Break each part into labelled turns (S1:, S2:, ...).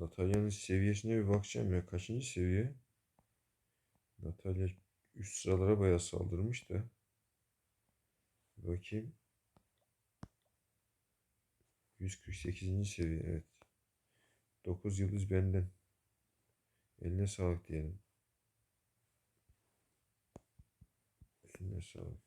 S1: Natalya'nın seviyesine bir bakacağım ya. Kaçıncı seviye? Natalya üst sıralara bayağı saldırmış da. Bakayım. 148. seviye evet. 9 yıldız benden. Eline sağlık diyelim. Eline sağlık.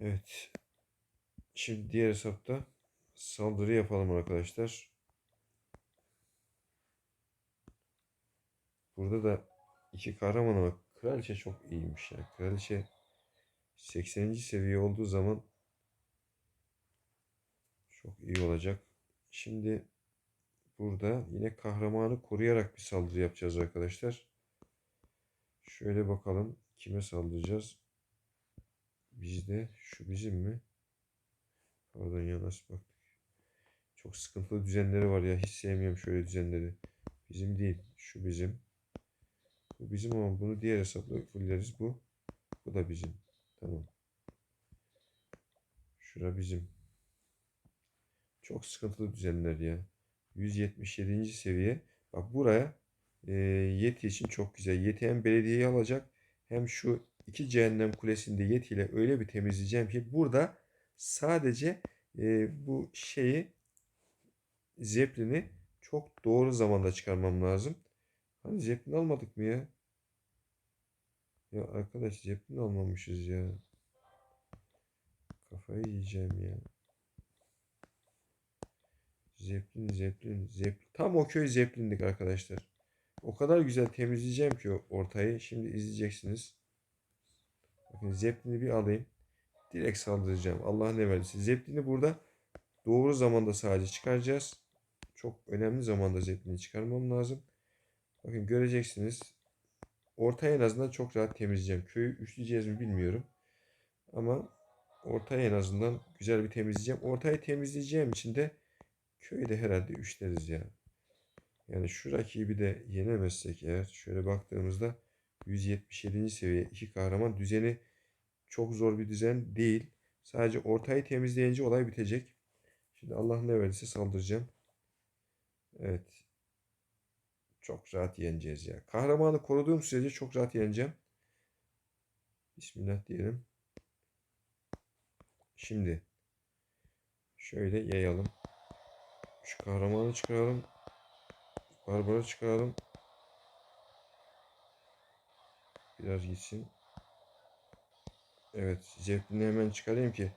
S1: Evet. Şimdi diğer hesapta saldırı yapalım arkadaşlar. Burada da iki kahraman ama kraliçe çok iyiymiş ya. Kraliçe 80. seviye olduğu zaman çok iyi olacak. Şimdi burada yine kahramanı koruyarak bir saldırı yapacağız arkadaşlar. Şöyle bakalım kime saldıracağız. Bizde şu bizim mi? Pardon ya nasıl baktık. Çok sıkıntılı düzenleri var ya. Hiç sevmiyorum şöyle düzenleri. Bizim değil. Şu bizim. Bu bizim ama bunu diğer hesapla fulleriz. Bu. Bu da bizim. Tamam. Şura bizim. Çok sıkıntılı düzenler ya. 177. seviye. Bak buraya e, Yeti için çok güzel. Yeti hem belediyeyi alacak hem şu iki cehennem kulesinde Yeti ile öyle bir temizleyeceğim ki burada sadece e, bu şeyi Zeppelin'i çok doğru zamanda çıkarmam lazım. Hani Zeppelin almadık mı ya? Ya arkadaş Zeppelin almamışız ya. Kafayı yiyeceğim ya. Zeppelin, Zeppelin, Zeppelin. Tam o köy Zeppelin'dik arkadaşlar. O kadar güzel temizleyeceğim ki ortayı. Şimdi izleyeceksiniz. Bakın Zeppelin'i bir alayım. Direkt saldıracağım. Allah ne verdiyse. Zeppelin'i burada doğru zamanda sadece çıkaracağız. Çok önemli zamanda Zeppelin'i çıkarmam lazım. Bakın göreceksiniz. Ortaya en azından çok rahat temizleyeceğim. Köyü üçleyeceğiz mi bilmiyorum. Ama ortaya en azından güzel bir temizleyeceğim. Ortayı temizleyeceğim için de köyü de herhalde üçleriz ya. Yani şu rakibi de yenemezsek eğer şöyle baktığımızda 177. seviye iki kahraman düzeni çok zor bir düzen değil. Sadece ortayı temizleyince olay bitecek. Şimdi Allah ne verirse saldıracağım. Evet. Çok rahat yeneceğiz ya. Kahramanı koruduğum sürece çok rahat yeneceğim. Bismillah diyelim. Şimdi şöyle yayalım. Şu kahramanı çıkaralım. Barbarı çıkaralım. Biraz gitsin. Evet. Zeplini hemen çıkarayım ki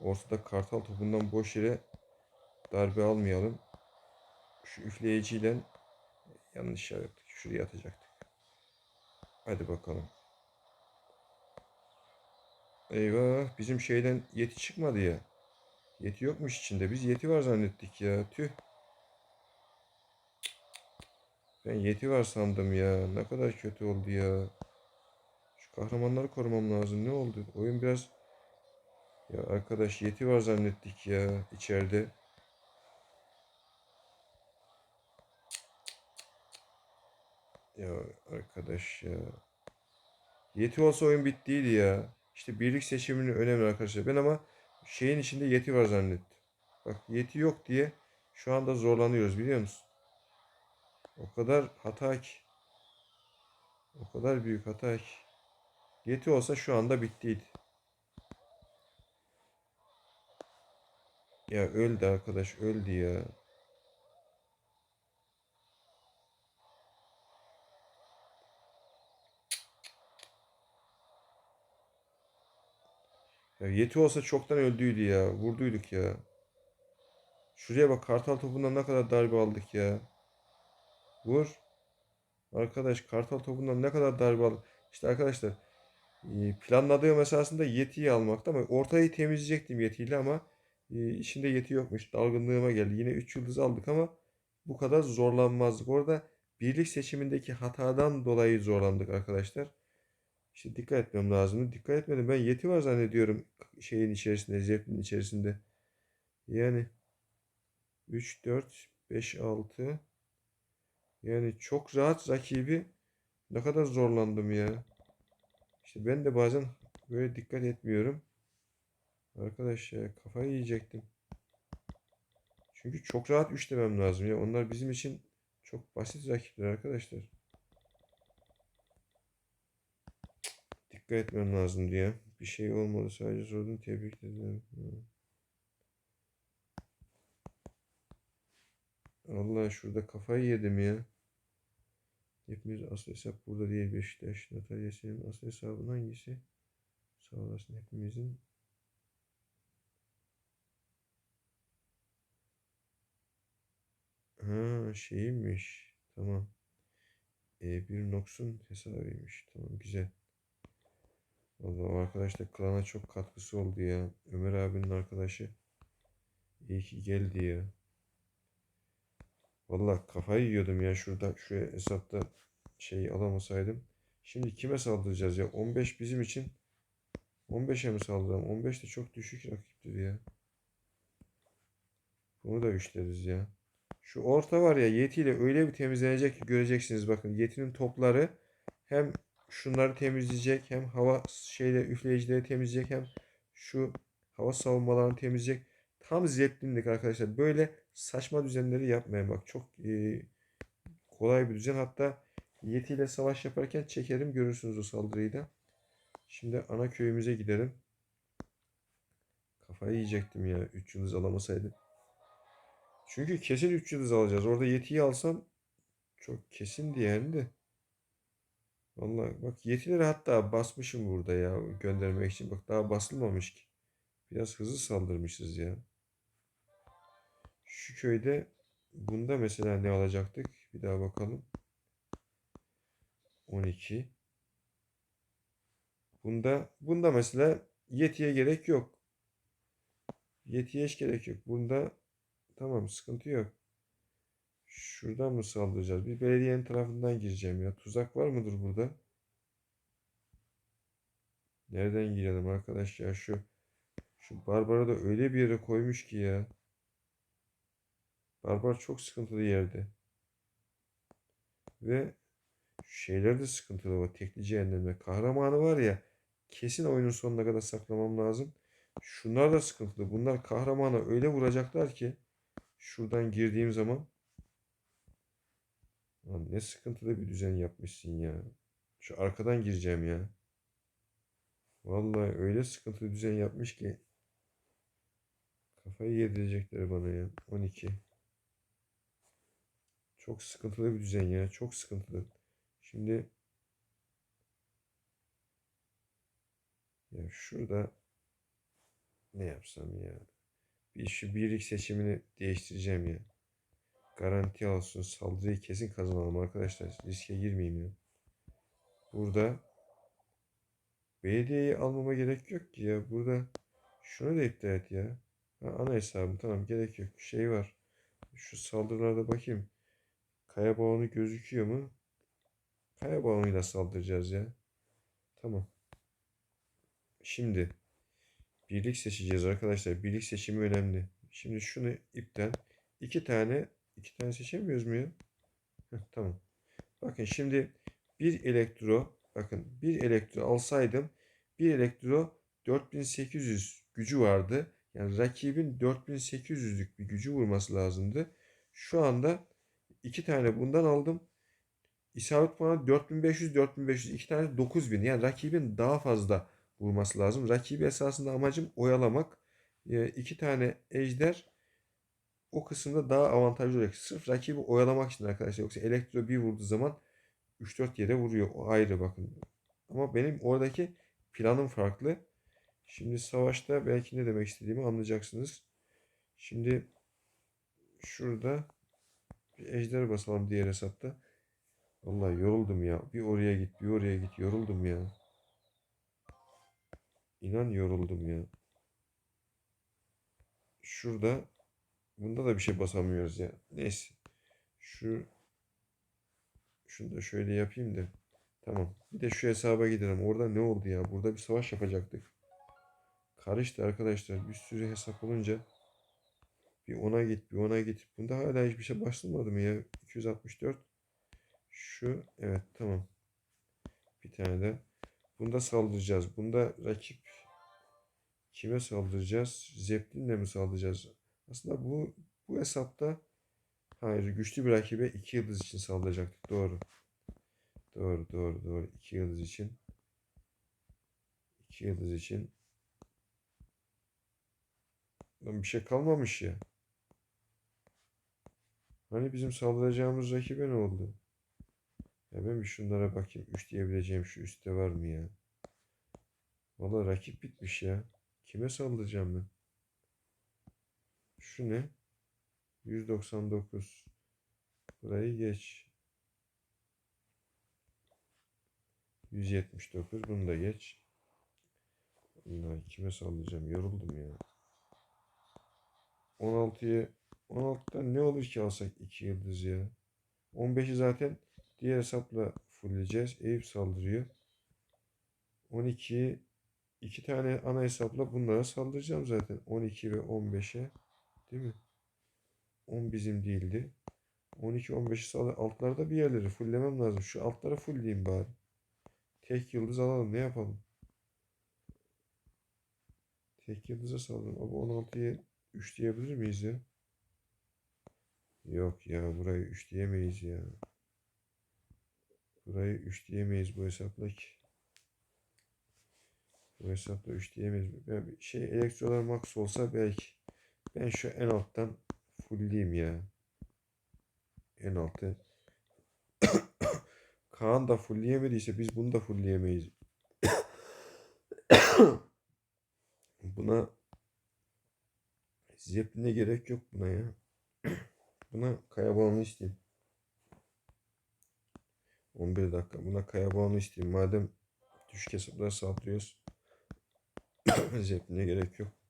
S1: ortada kartal topundan boş yere darbe almayalım. Şu üfleyiciyle yanlış yaptık. Şuraya atacaktık. Hadi bakalım. Eyvah bizim şeyden yeti çıkmadı ya. Yeti yokmuş içinde. Biz yeti var zannettik ya. Tüh. Ben yeti var sandım ya. Ne kadar kötü oldu ya. Şu kahramanları korumam lazım. Ne oldu? Oyun biraz... Ya arkadaş yeti var zannettik ya içeride. Ya arkadaş ya. Yeti olsa oyun bittiydi ya. İşte birlik seçiminin önemli arkadaşlar. Ben ama şeyin içinde yeti var zannettim. Bak yeti yok diye şu anda zorlanıyoruz biliyor musun? O kadar hata ki. O kadar büyük hata ki. Yeti olsa şu anda bittiydi. Ya öldü arkadaş öldü ya. Ya Yeti olsa çoktan öldüydü ya. Vurduyduk ya. Şuraya bak kartal topundan ne kadar darbe aldık ya. Vur. Arkadaş kartal topundan ne kadar darbe aldık. İşte arkadaşlar e, planladığım esasında Yeti'yi almakta ama ortayı temizleyecektim Yeti'yle ama e, içinde Yeti yokmuş. Dalgınlığıma geldi. Yine 3 yıldız aldık ama bu kadar zorlanmazdık. Orada birlik seçimindeki hatadan dolayı zorlandık arkadaşlar. İşte dikkat etmem lazımdı. Dikkat etmedim. Ben yeti var zannediyorum şeyin içerisinde, zeplin içerisinde. Yani 3, 4, 5, 6 yani çok rahat rakibi ne kadar zorlandım ya. İşte ben de bazen böyle dikkat etmiyorum. Arkadaş ya kafayı yiyecektim. Çünkü çok rahat üçlemem lazım ya. Onlar bizim için çok basit rakipler arkadaşlar. Dikkat etmem lazım diye. Bir şey olmadı sadece sordum. Tebrik ederim. Hı. Allah şurada kafayı yedim ya. Hepimiz asıl hesap burada değil Beşiktaş. Natalya senin asıl hesabın hangisi? Sağ olasın hepimizin. Ha şeymiş. Tamam. E, bir Nox'un hesabıymış. Tamam güzel. Vallahi arkadaş da klana çok katkısı oldu ya. Ömer abinin arkadaşı. İyi ki geldi ya. Vallahi kafayı yiyordum ya şurada şu hesapta şeyi alamasaydım. Şimdi kime saldıracağız ya? 15 bizim için 15'e mi saldıralım? 15 de çok düşük rakiptir ya. Bunu da üçleriz ya. Şu orta var ya Yeti ile öyle bir temizlenecek ki göreceksiniz bakın. Yeti'nin topları hem şunları temizleyecek hem hava şeyle üfleyicileri temizleyecek hem şu hava savunmalarını temizleyecek. Tam zeplinlik arkadaşlar. Böyle saçma düzenleri yapmayın bak. Çok e, kolay bir düzen. Hatta Yeti ile savaş yaparken çekerim görürsünüz o saldırıyı da. Şimdi ana köyümüze gidelim. Kafayı yiyecektim ya 3 yıldız alamasaydım. Çünkü kesin 3 yıldız alacağız. Orada Yeti'yi alsam çok kesindi yani de. Vallahi bak Yetileri hatta basmışım burada ya göndermek için. Bak daha basılmamış ki. Biraz hızlı saldırmışız ya. Şu köyde bunda mesela ne alacaktık? Bir daha bakalım. 12. Bunda bunda mesela Yeti'ye gerek yok. Yeti'ye hiç gerek yok. Bunda tamam sıkıntı yok. Şuradan mı saldıracağız? Bir belediyenin tarafından gireceğim ya. Tuzak var mıdır burada? Nereden girelim arkadaş ya şu şu Barbara da öyle bir yere koymuş ki ya. Barbar çok sıkıntılı yerde. Ve şeyler de sıkıntılı o tekli cehennemde. Kahramanı var ya kesin oyunun sonuna kadar saklamam lazım. Şunlar da sıkıntılı. Bunlar kahramana öyle vuracaklar ki şuradan girdiğim zaman Lan ne sıkıntılı bir düzen yapmışsın ya. Şu arkadan gireceğim ya. Vallahi öyle sıkıntılı düzen yapmış ki kafayı yedirecekler bana ya. 12. Çok sıkıntılı bir düzen ya. Çok sıkıntılı. Şimdi ya şurada ne yapsam ya? Bir şu birlik seçimini değiştireceğim ya. Garanti alsın. Saldırıyı kesin kazanalım arkadaşlar. Riske girmeyeyim ya. Burada belediyeyi almama gerek yok ki ya. Burada şunu da iptal et ya. Ha, ana hesabım tamam gerek yok. Şey var. Şu saldırılarda bakayım. Kaya balonu gözüküyor mu? Kaya balonuyla saldıracağız ya. Tamam. Şimdi birlik seçeceğiz arkadaşlar. Birlik seçimi önemli. Şimdi şunu iptal. İki tane iki tane seçemiyoruz mu ya? Heh, tamam. Bakın şimdi bir elektro bakın bir elektro alsaydım bir elektro 4800 gücü vardı. Yani rakibin 4800'lük bir gücü vurması lazımdı. Şu anda iki tane bundan aldım. İsabet puanı 4500 4500 iki tane 9000 yani rakibin daha fazla vurması lazım. Rakibi esasında amacım oyalamak. E, iki tane ejder o kısımda daha avantajlı olacak. Sırf rakibi oyalamak için arkadaşlar. Yoksa elektro bir vurduğu zaman 3-4 yere vuruyor. O ayrı bakın. Ama benim oradaki planım farklı. Şimdi savaşta belki ne demek istediğimi anlayacaksınız. Şimdi şurada bir ejder basalım diğer hesapta. Vallahi yoruldum ya. Bir oraya git, bir oraya git. Yoruldum ya. İnan yoruldum ya. Şurada bunda da bir şey basamıyoruz ya. Neyse. Şu şunu da şöyle yapayım da. Tamam. Bir de şu hesaba gidelim. Orada ne oldu ya? Burada bir savaş yapacaktık. Karıştı arkadaşlar. Bir sürü hesap olunca bir ona git, bir ona git. Bunda hala hiçbir şey başlamadı mı ya? 264. Şu evet tamam. Bir tane de. Bunda saldıracağız. Bunda rakip kime saldıracağız? Zeppelin'le mi saldıracağız? Aslında bu bu hesapta hayır güçlü bir rakibe 2 yıldız için saldıracaktık. Doğru. Doğru doğru doğru. 2 yıldız için. 2 yıldız için. Lan bir şey kalmamış ya. Hani bizim saldıracağımız rakibe ne oldu? Ya ben bir şunlara bakayım. 3 diyebileceğim şu üstte var mı ya? Valla rakip bitmiş ya. Kime saldıracağım ben? Şu ne? 199. Burayı geç. 179. Bunu da geç. Vallahi kime sallayacağım? Yoruldum ya. 16'yı 16'dan ne olur ki alsak 2 yıldız ya. 15'i zaten diğer hesapla fullleyeceğiz. Eyüp saldırıyor. 12'yi iki tane ana hesapla bunlara saldıracağım zaten. 12 ve 15'e. Değil mi? 10 bizim değildi. 12 15'i saldır. Altlarda bir yerleri fulllemem lazım. Şu altlara fullleyeyim bari. Tek yıldız alalım. Ne yapalım? Tek yıldıza saldırın. Ama 16'ya 3 diyebilir miyiz ya? Yok ya burayı 3 diyemeyiz ya. Burayı 3 diyemeyiz bu hesapla ki. Bu hesapla 3 diyemeyiz. Ya bir şey elektrolar max olsa belki. Ben şu en alttan fullleyeyim ya. En altı. Kaan da fullleyemediyse biz bunu da fullleyemeyiz. Buna Zeppelin'e gerek yok buna ya. Buna kaya balonu isteyeyim. 11 dakika. Buna kaya balonu isteyeyim. Madem düşük hesaplara saldırıyoruz. Zeppelin'e gerek yok.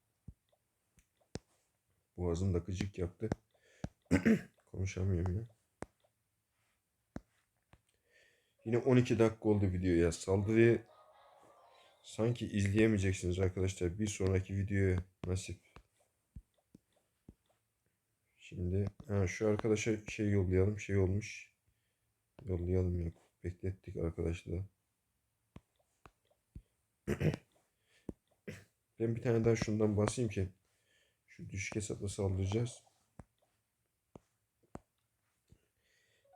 S1: Boğazım da gıcık yaptı. Konuşamıyorum ya. Yine 12 dakika oldu video ya. Saldırıyı sanki izleyemeyeceksiniz arkadaşlar. Bir sonraki videoya nasip. Şimdi ha, şu arkadaşa şey yollayalım. Şey olmuş. Yollayalım yok. Beklettik arkadaşlar. Ben bir tane daha şundan basayım ki şu düşük hesapla saldıracağız.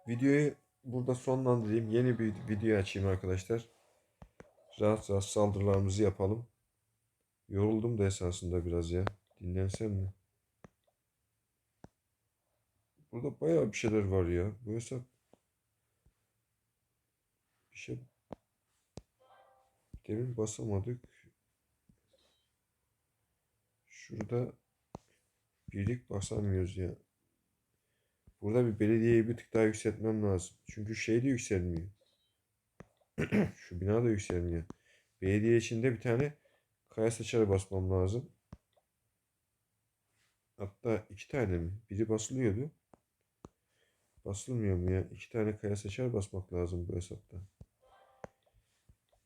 S1: Videoyu burada sonlandırayım. Yeni bir video açayım arkadaşlar. Rahat rahat saldırılarımızı yapalım. Yoruldum da esasında biraz ya. Dinlensem mi? Burada bayağı bir şeyler var ya. Bu hesap bir şey demin basamadık. Şurada birlik basamıyoruz ya. Burada bir belediyeyi bir tık daha yükseltmem lazım. Çünkü şey de yükselmiyor. Şu bina da yükselmiyor. Belediye içinde bir tane kaya saçarı basmam lazım. Hatta iki tane mi? Biri basılıyordu. Basılmıyor mu ya? İki tane kaya saçar basmak lazım bu hesapta.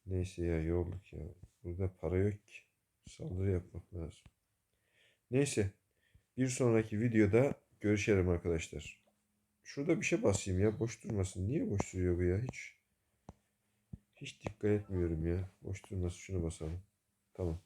S1: Neyse ya yolluk ya. Burada para yok ki. Saldırı yapmak lazım. Neyse. Bir sonraki videoda görüşelim arkadaşlar. Şurada bir şey basayım ya. Boş durmasın. Niye boş duruyor bu ya? Hiç hiç dikkat etmiyorum ya. Boş durmasın. Şunu basalım. Tamam.